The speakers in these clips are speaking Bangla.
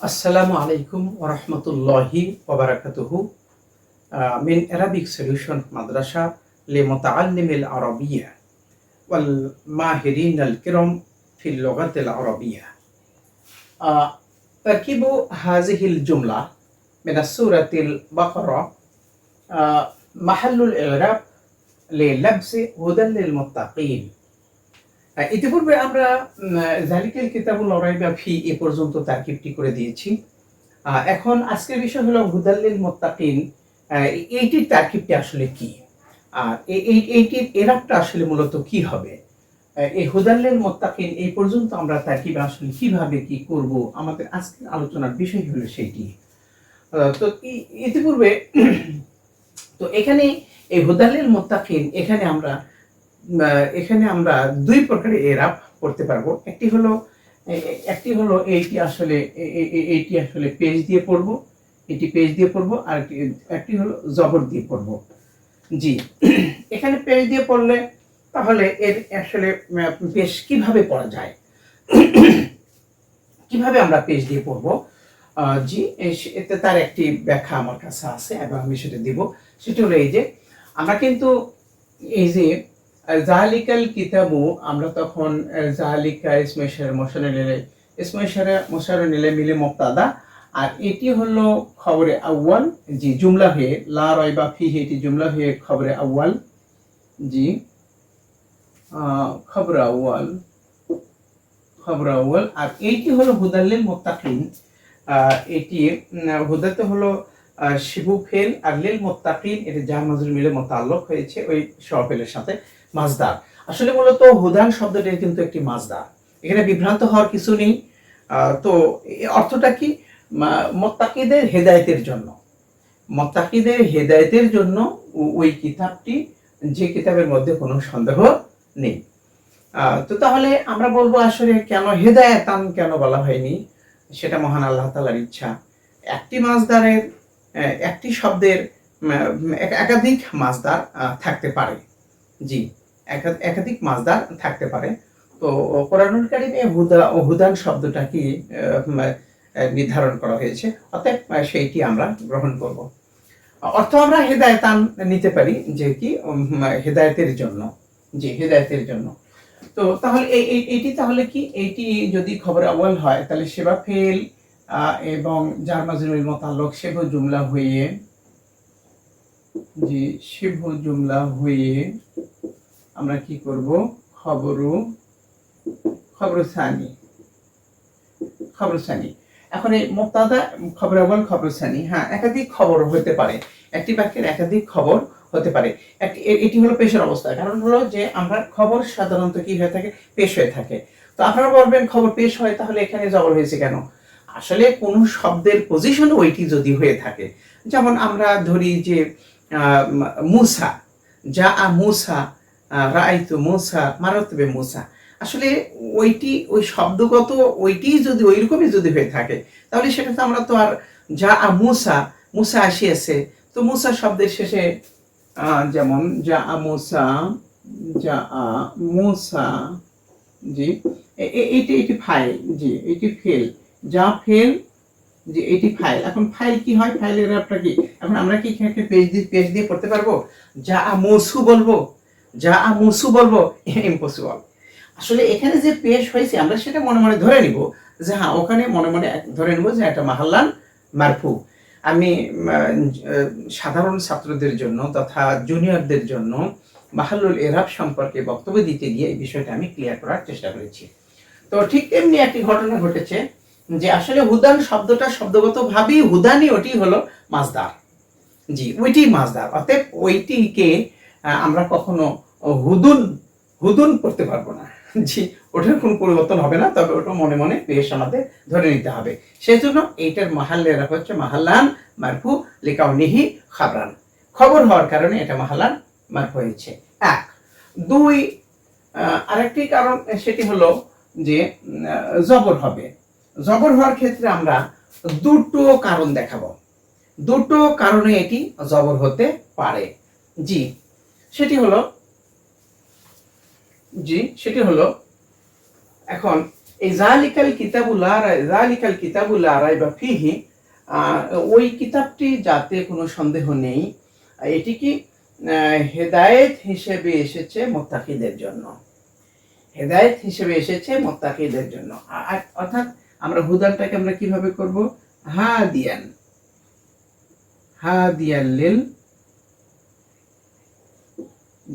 السلام عليكم ورحمة الله وبركاته. آه، من Arabic Solution مدرسة لمتعلم العربية والماهرين الكرام في اللغة العربية. آه، تركيب هذه الجملة من السورة البقرة. آه، محل الإعراب للبس هدى للمتقين. ইতিপূর্বে আমরা জালিকাল কিতাবুল লড়াইবা ফি এ পর্যন্ত তারকিবটি করে দিয়েছি। এখন আজকের বিষয় হলো হুদাল্লিল মোত্তাকিন। এইটির তারকিবটি আসলে কি? আর এই- এই এইটির এরাবটা আসলে মূলত কি হবে? এই হুদাল্লিল মোত্তাকিন এই পর্যন্ত আমরা তারকিব আসলে কীভাবে কি করব? আমাদের আজকের আলোচনার বিষয় হলো আহ, তো ইতিপূর্বে তো এখানে এই হুদাল্লিল মোত্তাকিন এখানে আমরা এখানে আমরা দুই প্রকারের এরাব করতে পারব। একটি হলো একটি হলো এইটি আসলে এইটি আসলে পেজ দিয়ে পড়ব, এটি পেজ দিয়ে পড়ব, আর একটি- হলো জবর দিয়ে পড়ব। জি, এখানে পেজ দিয়ে পড়লে তাহলে এর আসলে পেজ কীভাবে পড়া যায়? কীভাবে আমরা পেজ দিয়ে পড়ব? জি এতে তার একটি ব্যাখ্যা আমার কাছে আছে, এবং আমি সেটা দিব। সেটা হলো এই যে, আমরা কিন্তু এই যে জালিকাল কিতাবু আমরা তখন আহ, জালিকা ইসমেশার মশারে নিলে ইসমেশারে মশারে নিলে মিলে মুক্তাদা। আর এটি হলো খবরে আউয়াল জি জুমলা হয়ে লা রয় বা ফি এটি জুমলা হয়ে খবরে আউয়াল জি খবর আউয়াল খবর আউয়াল। আর এইটি হলো হুদাল্লিল মুত্তাকিন এটি হুদাতে হলো শিবু ফেল আর লিল মুত্তাকিন এটি জার মাজরুর মিলে মোতাল্লক হয়েছে ওই সহফেলের সাথে। মাজদার আসলে মূলত হুদান শব্দটির কিন্তু একটি মাজদার এখানে বিভ্রান্ত হওয়ার কিছু নেই। তো অর্থটা কি? মোত্তাকিদের হেদায়েতের জন্য। মোত্তাকিদের হেদায়েতের জন্য ওই কিতাবটি যে কিতাবের মধ্যে কোনো সন্দেহ নেই। তো তাহলে আমরা বলব আসলে কেন হেদায়েতান কেন বলা হয়নি? সেটা মহান আল্লাহ তালার ইচ্ছা। একটি মাজদারের আহ, একটি শব্দের এক- একাধিক মাজদার আহ, থাকতে পারে। জি। একাধিক মাজদার থাকতে পারে। তো কোরআনুল কারিমে হুদা, হুদান শব্দটা কি নির্ধারণ করা হয়েছে। অতএব সেইটি আমরা গ্রহণ করব। অর্থ আমরা হেদায়তান নিতে পারি, যে কি হেদায়েতের জন্য জি হেদায়েতের জন্য। তো, তাহলে এইটি তাহলে কি এইটি যদি খবর আওয়াল হয়, তাহলে সেবা ফেল এবং যার মাজরুল মোতাল্লক, সেব জুমলা হয়ে জি শিব জুমলা হয়ে আমরা কি করব? খবরু, খবর সানি। খবর সানি। এখন এই মুক্তাদা খবর আওয়াল খবর সানি। হ্যাঁ একাধিক খবর হতে পারে। একটি বাক্যের একাধিক খবর হতে পারে। এটি হলো পেশের অবস্থা। কারণ হলো যে আমরা খবর সাধারণত কি হয়ে থাকে? পেশ হয়ে থাকে। তো আপনারা বলবেন, খবর পেশ হয়, তাহলে এখানে জবর হয়েছে কেন? আসলে কোন শব্দের পজিশন ওইটি যদি হয়ে থাকে, যেমন আমরা ধরি যে মুসা। যা আ মুসা রাইতু মুসা, মারতবে মুসা। আসলে ওইটি, ওই শব্দগত ওইটি যদি, ওইরকমই যদি হয়ে থাকে, তাহলে সেটা তো আমরা তো আর যা মুসা মুসা আসিয়াছে। তো মুসা শব্দের শেষে যেমন যা আ মুসা যা আ মুসা, জি এটি এটি ফাইল, জি, এটি ফেল। যা ফেল যে এটি ফাইল। এখন ফাইল কি হয়? ফাইলের আপনার কি? এখন আমরা কি এখানে পেজ দিয়ে পেজ দিয়ে পড়তে পারব? যা আ বলব? যা মুসু বলব ইম্পসিবল আসলে এখানে যে পেশ হয়েছে, আমরা সেটা মনে মনে ধরে নিব, যে হ্যাঁ ওখানে মনে মনে ধরে নিব যে একটা মাহাল্লান মারফু। আমি সাধারণ ছাত্রদের জন্য তথা জুনিয়রদের জন্য মাহাল্লুল এরাব সম্পর্কে বক্তব্য দিতে গিয়ে এই বিষয়টা আমি ক্লিয়ার করার চেষ্টা করেছি। তো ঠিক তেমনি একটি ঘটনা ঘটেছে, যে আসলে হুদান শব্দটা শব্দগত ভাবেই হুদানি ওটি হলো মাজদার। জি, ওইটি মাজদার, অতএব ওইটিকে আমরা কখনো হুদুন হুদুন করতে পারব না। জি, ওটার কোনো পরিবর্তন হবে না, তবে ওটা মনে মনে বেশ আমাদের ধরে নিতে হবে। সেজন্য এইটার মাহাল্লেরা হচ্ছে মাহাল্লান মারফু লেখাও নিহি খাবরান। খবর হওয়ার কারণে এটা মাহাল্লান মারফু হয়েছে। এক। দুই আরেকটি কারণ সেটি হলো যে জবর হবে। জবর হওয়ার ক্ষেত্রে আমরা দুটো কারণ দেখাবো। দুটো কারণে এটি জবর হতে পারে। জি সেটি হলো জি সেটি হলো এখন এই জালিকাল কিতাবুল জালিকাল কিতাবুল রাইবা ফিহি আহ, ওই কিতাবটি যাতে কোনো সন্দেহ নেই এটি কি হেদায়েত হিসেবে এসেছে মোত্তাকিদের জন্য। হেদায়েত হিসেবে এসেছে মোত্তাকিদের জন্য। অর্থাৎ আমরা হুদানটাকে আমরা কীভাবে করব? হা দিয়ান হা দিয়ান লিল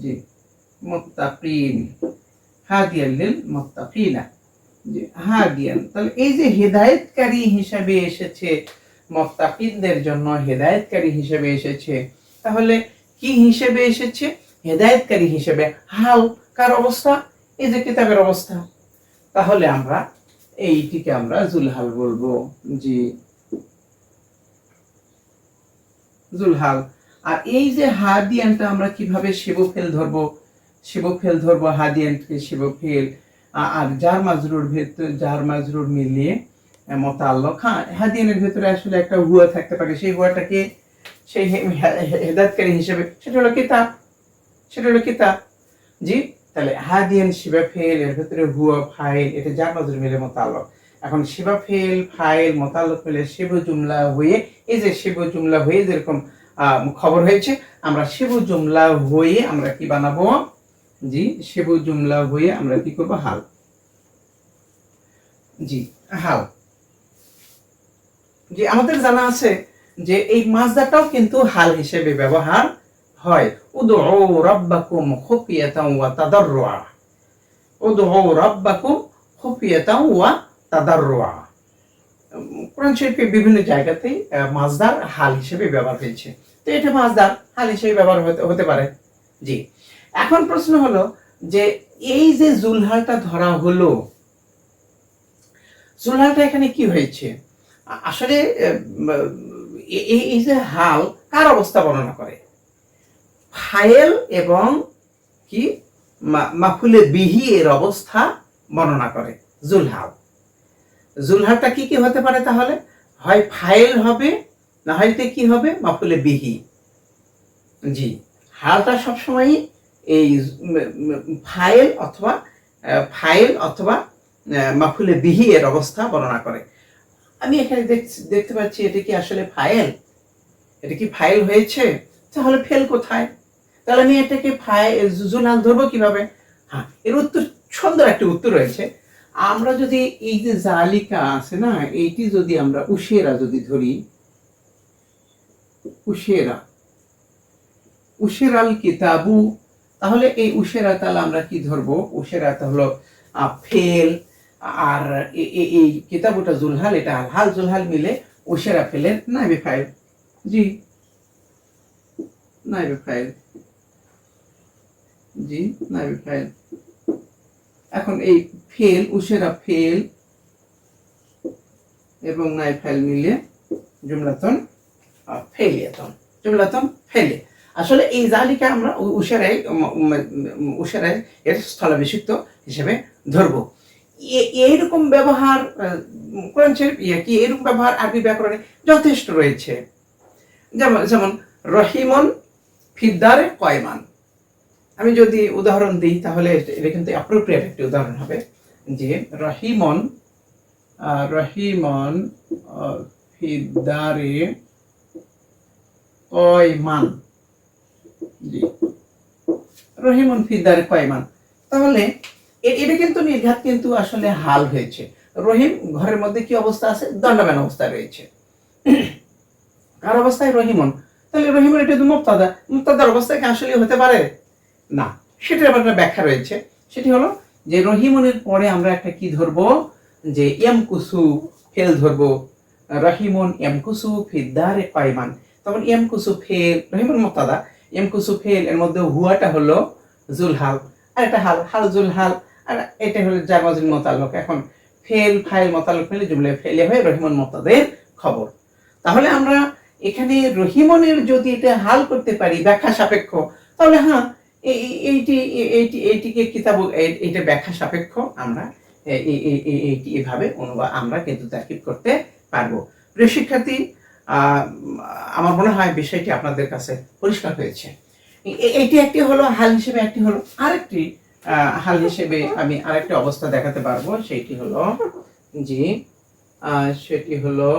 জি জি হা দিয়ান তাহলে এই যে হেদায়েতকারী হিসেবে এসেছে জন্য হেদায়েতকারী এসেছে, তাহলে কি হিসেবে এসেছে? হেদায়েতকারী হিসেবে হাল, কার অবস্থা? এই যে কিতাবের অবস্থা। তাহলে আমরা এইটিকে আমরা জুলহাল বলব। জি। জুলহাল আর এই যে হাদিয়ানটা আমরা কীভাবে শিবফেল ধরবো শিবফেল ধরবো হাদিয়ানকে আ- আর যার মাজরুর ভেতর যার মাজরুর মিলিয়ে মোতাল্লক। হ্যাঁ হাদিয়ানের ভেতরে আসলে একটা হুয়া থাকতে পারে। সেই হুয়াটাকে সেই হে- হে- হিসেবে, সেটা হলো কিতাব। সেটা হলো কিতাব। জি? তাহলে হাদিয়ান শিবা ফেল, এর ভেতরে হুয়া, ফাইল, এটা যার মাজরুর মিলে মোতাল্লক। এখন শিবা ফেল, ফাইল, মোতাল্লক মিলে শিব জুমলা হয়ে, এই যে শিব জুমলা হয়ে যেরকম খবর হয়েছে। আমরা শিব জুমলা হয়ে আমরা কি বানাবো? জি শিব জুমলা হয়ে আমরা কি করব? হাল। জি হাল। জি, আমাদের জানা আছে যে এই মাজদাটাও কিন্তু হাল হিসেবে ব্যবহার হয়। উদউ রাব্বাকুম খুফিয়াতাও ওয়া তাদাররুআ উদউ রাব্বাকুম খুফিয়াতাও ওয়া তাদাররুআ কোরআন শরীফে বিভিন্ন জায়গাতেই আহ, মাজদার হাল হিসেবে ব্যবহার হয়েছে। তো এটা মাজদার হাল হিসেবে ব্যবহার হতে পারে। জি। এখন প্রশ্ন হলো যে এই যে জুলহালটা ধরা হলো জুলহালটা এখানে কি হয়েছে? আসলে এই যে হাল কার অবস্থা বর্ণনা করে? ফাইল এবং কি? মাফুলে বিহি এর অবস্থা বর্ণনা করে জুলহাল। জুলহালটা কি কি হতে পারে তাহলে? হয় ফাইল হবে, না হয়তো কি হবে? মাফুলে বিহি। জি। হালটা সবসময় এই ফাইল অথবা ফাইল অথবা মাফুলে বিহি এর অবস্থা বর্ণনা করে। আমি এখানে দেখতে পাচ্ছি এটা কি আসলে ফাইল? এটা কি ফাইল হয়েছে? তাহলে ফেল কোথায়? তাহলে আমি এটাকে ফাইল জুলাল ধরবো কীভাবে? হ্যাঁ এর উত্তর, সুন্দর একটা উত্তর রয়েছে। আমরা যদি এই যে জালিকা আছে না, এইটি যদি আমরা উশেরা যদি ধরি উশেরা উশেরাল কিতাবু, তাহলে এই উশেরা তাহলে আমরা কি ধরবো? উশেরা হলো ফেল, আর এই কিতাবুটা জুলহাল, এটা হাল হাল জুলহাল মিলে উশেরা ফেলের নাইবে ফাইল। জি। নাইবে ফাইল। জি, নাইবে ফাইল। এখন এই ফেল উশেরা ফেল এবং নাই ফেল মিলে জুমলাতন ফেলিয়াতন, জুমলাতন ফেলে। আসলে এই জালিকা আমরা উশেরাই উশেরাই এর স্থলাভিষিক্ত হিসেবে ধরবো। এইরকম ব্যবহার কোরআন শরীফ ইয়ে কি, এরকম ব্যবহার আরবি ব্যাকরণে যথেষ্ট রয়েছে। যেমন যেমন রহিমন ফিদ্দারে কয়মান। আমি যদি উদাহরণ দিই তাহলে এটা কিন্তু অ্যাপ্রোপ্রিয়েট একটি উদাহরণ হবে যে রহিমন রহিমন আহ, ফিদ্দারে কয়মান জি। রহিমন ফিদ্দারে কয়মান তাহলে এটা কিন্তু নির্ঘাত কিন্তু আসলে হাল হয়েছে। রহিম ঘরের মধ্যে কি অবস্থা আছে? দণ্ডায়মান অবস্থায় রয়েছে। কার অবস্থায়? রহিমন। তাহলে রহিমন এটা মুক্তাদা। মুক্তাদার অবস্থায় কি আসলে হতে পারে? না, সেটার আবার একটা ব্যাখ্যা রয়েছে। সেটি হলো যে রহিমনের পরে আমরা একটা কি ধরবো? যে ইয়ামকুসু ফেল ধরবো। রহিমন ইয়ামকুসু ফিদ্দারে কয়মান। তখন ইয়ামকুসু ফেল, রহিমন মুক্তাদা ইয়ামকুসু ফেল এর মধ্যে হুয়াটা হলো জুলহাল। আর এটা হাল হাল জুলহাল। আর এটা হলো যার মাজুল মোতালক এখন ফেল, ফাইল মোতালক ফেলে জুমলে ফেলে হয়ে রহিমন মোতাদের খবর। তাহলে আমরা এখানে রহিমনের যদি এটা হাল করতে পারি ব্যাখ্যা সাপেক্ষ, তাহলে হ্যাঁ এইটি এই- এইটি এইটিকে কিতাব এইটা ব্যাখ্যা সাপেক্ষ আমরা এই- এই- এই- এই- এইটি এভাবে অনুবাদ আমরা কিন্তু তার্কিব করতে পারব। প্রিয় শিক্ষার্থী আমার মনে হয় বিষয়টি আপনাদের কাছে পরিষ্কার হয়েছে। এ- এ- এটি একটি হলো, হাল হিসেবে একটি হলো, আরেকটি হাল হিসেবে আমি আরেকটা অবস্থা দেখাতে পারব সেটি হলো, জি সেটি হলো,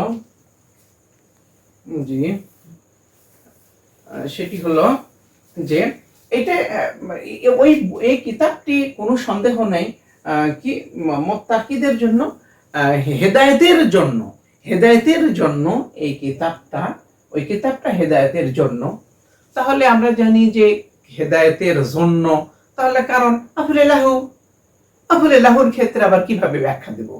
জি সেটি হলো যে এটা ওই এই কিতাবটি কোনো সন্দেহ নেই কি মোত্তাকিদের জন্য হেদায়েতের জন্য হেদায়েতের জন্য এই কিতাবটা ওই কিতাবটা হেদায়েতের জন্য। তাহলে আমরা জানি যে হেদায়েতের জন্য তাহলে কারণ আফুলে লাহু আফুলে লাহুর ক্ষেত্রে আবার কীভাবে ব্যাখ্যা দেব?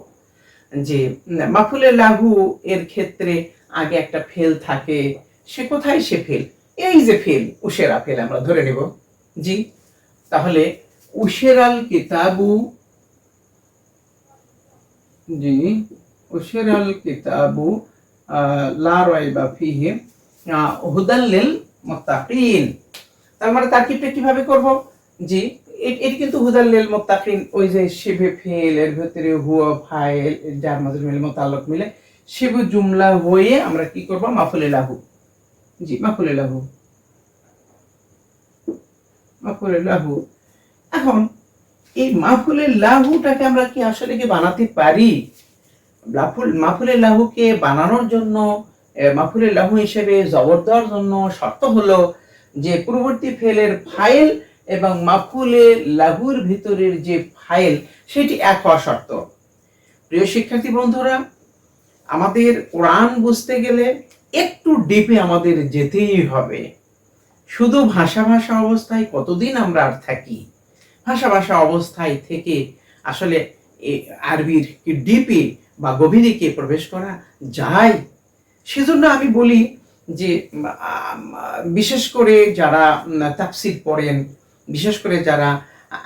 যে উম, মাফুলে লাহু এর ক্ষেত্রে আগে একটা ফেল থাকে সে কোথায় সে ফেল? এই যে ফেল, উশেরা ফেল আমরা ধরে নেব। জি, তাহলে উশেরাল কিতাবু, জি, উশেরাল কিতাবু তার মানে কীভাবে করব? জি এটি কিন্তু হুদাল লিল ওই যে শিবে ফেল, এর ভিতরে হুয়া ফাইল, যার মাঝে মিলে মোতাল্লক মিলে শিবু জুমলা হয়ে আমরা কি করব? মাফুলে জি মাফুলে লাহু এখন এই মাফুলে লাহুটাকে আমরা কি আসলে কি বানাতে পারি? লাফুল মাফুলে লাহুকে বানানোর জন্য এ, মাফুলে লাহু হিসেবে জবর দেওয়ার জন্য শর্ত হলো যে পূর্ববর্তী ফেলের ফাইল এবং মাফুলে লাহুর ভিতরের যে ফাইল সেটি এক হওয়া শর্ত। প্রিয় শিক্ষার্থী বন্ধুরা আমাদের কোরআন বুঝতে গেলে একটু ডিপে আমাদের যেতেই হবে। শুধু ভাষা ভাষা অবস্থায় কতদিন আমরা আর থাকি? ভাষা ভাষা অবস্থায় থেকে আসলে আরবির কি ডিপে বা গভীরে প্রবেশ করা যায়? সেজন্য আমি বলি যে বিশেষ করে যারা তাফসির পড়েন, বিশেষ করে যারা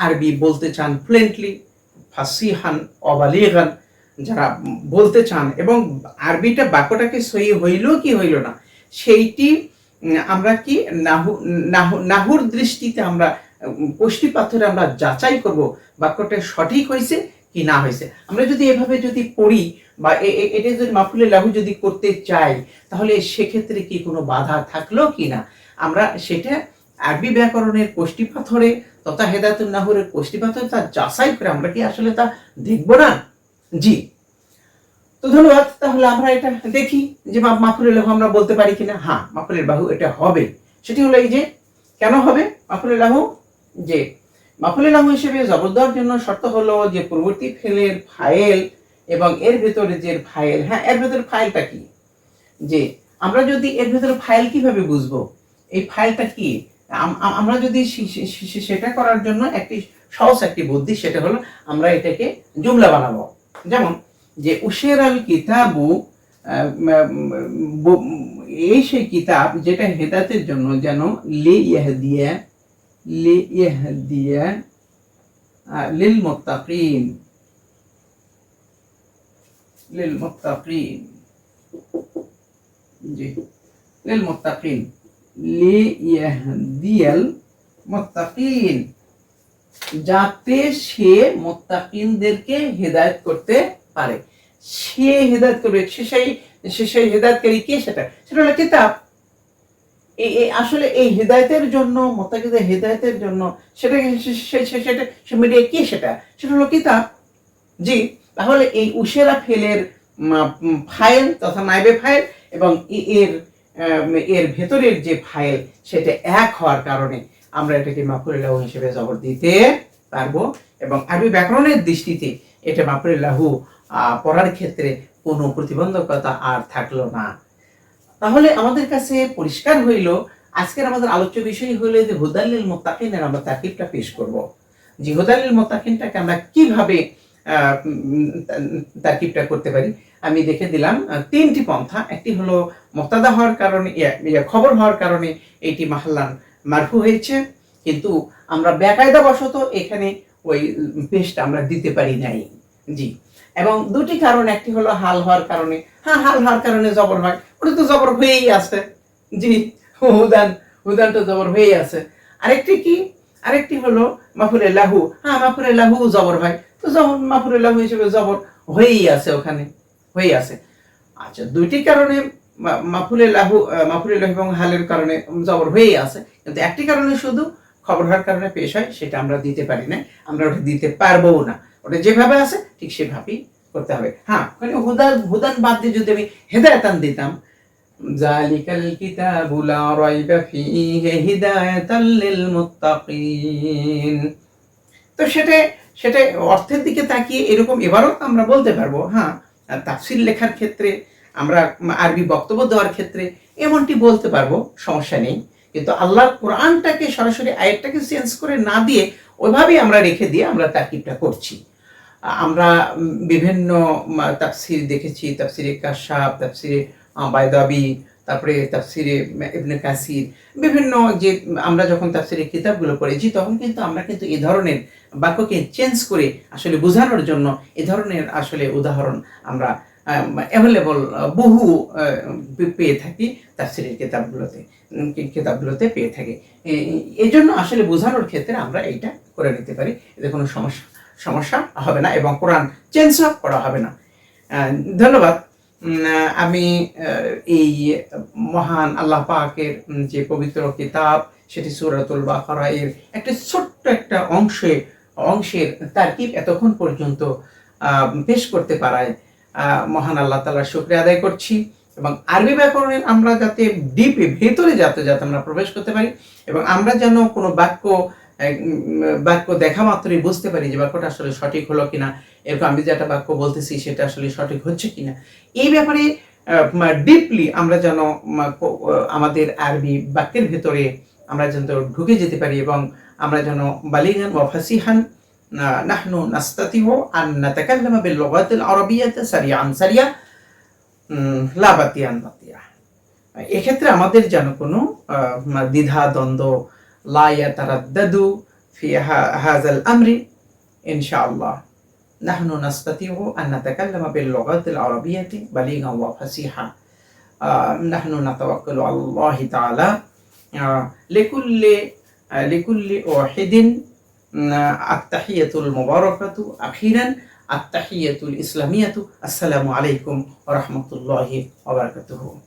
আরবি বলতে চান ফ্লুয়েন্টলি ফাসিহান অবালিগান যারা বলতে চান, এবং আরবিটা বাক্যটাকে সহি হইল কি হইল না, সেইটি আমরা কি নাহু, নাহু- নাহুর দৃষ্টিতে আমরা কোষ্ঠী পাথরে আমরা যাচাই করব বাক্যটা সঠিক হয়েছে কি না হয়েছে আমরা যদি এভাবে যদি পড়ি, বা এটা যদি মাফুলে লাহু যদি করতে চাই, তাহলে সেক্ষেত্রে কি কোনো বাধা থাকল কি না? আমরা সেটা আরবি ব্যাকরণের কোষ্ঠী পাথরে তথা হেদায়তুল নাহুরের কোষ্ঠী পাথরে তা যাচাই করে আমরা কি আসলে তা দেখব না? জি। তো ধন্যবাদ, তাহলে আমরা এটা দেখি যে মা- মাফুলের লাহু আমরা বলতে পারি কিনা। হ্যাঁ মাফুলের বাহু এটা হবে। সেটি হলো এই যে, কেন হবে? মাফুলের লাহু, যে মাফুলের লাহু হিসেবে জবর দেওয়ার জন্য শর্ত হলো যে পূর্ববর্তী ফেলের ফাইল এবং এর ভেতরে যে ফাইল হ্যাঁ এর ভেতরে ফাইলটা কি? যে আমরা যদি এর ভেতরে ফাইল কীভাবে বুঝব? এই ফাইলটা কি? আম- আম- আমরা যদি সেটা করার জন্য একটি সহজ একটি বুদ্ধি, সেটা হলো আমরা এটাকে জুমলা বানাবো। যেমন যে উশের আল কিতাবু এই সেই কিতাব যেটা হেদাতের জন্য যেন লে ইয়াহদিয়া লে ইয়াহদিয়া আহ, লিল মুত্তাকিন লিল মুত্তাকিন জি লিল মুত্তাকিন লি ইয়াহদিয়াল মুত্তাকিন। যাতে সে মুত্তাকিনদেরকে হেদায়েত করতে পারে। সে হেদায়েত করবে, সে সেই সে সেই হেদায়েতকারী কে সেটা? সেটা হলো কিতাব। আসলে এই হেদায়েতের জন্য মোত্তাকিদের হেদায়েতের জন্য সেটা সে- সে- সে- সেটা সে মিডিয়া কে সেটা? সেটা হলো কিতাব। জি, তাহলে এই উশেরা ফেলের ফাইল তথা নাইবে ফাইল এবং এর এর ভেতরের যে ফাইল সেটা এক হওয়ার কারণে আমরা এটাকে মাফুরিল্লাহু হিসেবে জবর দিতে পারব। এবং আরবি ব্যাকরণের দৃষ্টিতে এটা মাফুরিল্লাহু আহ, পড়ার ক্ষেত্রে কোনো প্রতিবন্ধকতা আর থাকল না। তাহলে আমাদের কাছে পরিষ্কার হইল আজকের আমাদের আলোচ্য বিষয় হইল যে হুদাল্লিল মোত্তাকিনের আমরা তাকিবটা পেশ করব। যে হুদাল্লিল মোত্তাকিনটাকে আমরা কীভাবে তারকিবটা করতে পারি? আমি দেখে দিলাম তিনটি পন্থা। একটি হলো মোক্তাদা হওয়ার কারণে খবর হওয়ার কারণে এইটি মাহাল্লান মারফু হয়েছে, কিন্তু আমরা বেকায়দা বশত এখানে ওই পেশটা আমরা দিতে পারি নাই। জি। এবং দুটি কারণ, একটি হলো হাল হওয়ার কারণে। হ্যাঁ হাল হওয়ার কারণে জবর হয়। ওটা তো জবর হয়েই আছে। জি, হুদান হুদান তো জবর হয়েই আছে। আরেকটি কি? আরেকটি হলো মাফুরে লাহু। হ্যাঁ মাফুরে লাহু জবর হয়। তো জবর, মাফুরে লাহু হিসেবে জবর হয়েই আছে ওখানে, হয়েই আছে। আচ্ছা দুইটি কারণে মা- মাফুলে লাহু মাফুলে লাহু এবং হালের কারণে জবর হয়েই আছে। কিন্তু একটি কারণে শুধু খবর হওয়ার কারণে পেশ হয়, সেটা আমরা দিতে পারি না আমরা ওটা দিতে পারব না। ওটা যেভাবে আছে, ঠিক সেভাবেই করতে হবে। হ্যাঁ ওখানে হুদান হুদান বাদ দিয়ে যদি আমি হেদায়তান দিতাম জালিকাল কিতাবু লা রাইবা ফীহি হিদায়াতাল লিল মুত্তাকিন তো সেটা সেটা অর্থের দিকে তাকিয়ে এরকম এবারও আমরা বলতে পারব হ্যাঁ তাফসির লেখার ক্ষেত্রে, আমরা আরবি বক্তব্য দেওয়ার ক্ষেত্রে এমনটি বলতে পারব, সমস্যা নেই। কিন্তু আল্লাহর কোরআনটাকে সরাসরি আয়াতটাকে চেঞ্জ করে না দিয়ে ওইভাবেই আমরা রেখে দিয়ে আমরা তাকিবটা করছি। আমরা বিভিন্ন তাফসির দেখেছি, তাফসিরে কাশাব, তাফসিরে বায়দাবি তারপরে তাফসিরে ইবনে কাসির, বিভিন্ন যে আমরা যখন তাফসিরের কিতাবগুলো পড়েছি তখন কিন্তু আমরা কিন্তু এই ধরনের বাক্যকে চেঞ্জ করে আসলে বোঝানোর জন্য এ ধরনের আসলে উদাহরণ আমরা অ্যাভেলেবল বহু পেয়ে থাকি তাফসিরের কিতাবগুলোতে কেতাবগুলোতে কি- কিতাবগুলোতে পেয়ে থাকি। এই জন্য আসলে বোঝানোর ক্ষেত্রে আমরা এইটা করে নিতে পারি। এতে কোনো সমস্যা সমস্যা হবে না এবং কোরআন চেঞ্জ করা হবে না। ধন্যবাদ। আমি এই মহান আল্লাহ পাকের যে পবিত্র কিতাব, সেটি সুরাতুল বাকারা এর একটা ছোট্ট একটা অংশে, অংশের তার তারকিব এতক্ষণ পর্যন্ত পেশ করতে পারায়। মহান আল্লাহ তালার শুক্রিয়া আদায় করছি এবং আরবি ব্যাকরণে আমরা যাতে ডিপে ভেতরে যাতে যাতে আমরা প্রবেশ করতে পারি এবং আমরা যেন কোনো বাক্য বাক্য দেখা মাত্রই বুঝতে পারি যে বাক্যটা আসলে সঠিক হলো কিনা। এরকম আমি যেটা বাক্য বলতেছি সেটা আসলে সঠিক হচ্ছে কিনা। এই ব্যাপারে ডিপলি আমরা যেন আমাদের আরবি বাক্যের ভেতরে আমরা যেন ঢুকে যেতে পারি এবং আমরা যেন বালিগান ওয়া ফাসিহান না- নাহনু নাস্তাতিহু আন নাতাকাল্লামা বিল লুগাতিল আরাবিয়াতি সারিয়ান সারিয়া উম, লা বাতিয়ান বাতিয়া এক্ষেত্রে আমাদের যেন কোনো আহ, দ্বিধা দ্বন্দ্ব লা ইয়াতারাদ্দাদু ফি হা- হাযাল আমরি ইনশাআল্লাহ نحن نستطيع أن نتكلم باللغات العربية بليغا وفصيحا آه، نحن نتوكل على الله تعالى آه، لكل آه، لكل واحد آه، التحية المباركة أخيرا التحية الإسلامية السلام عليكم ورحمة الله وبركاته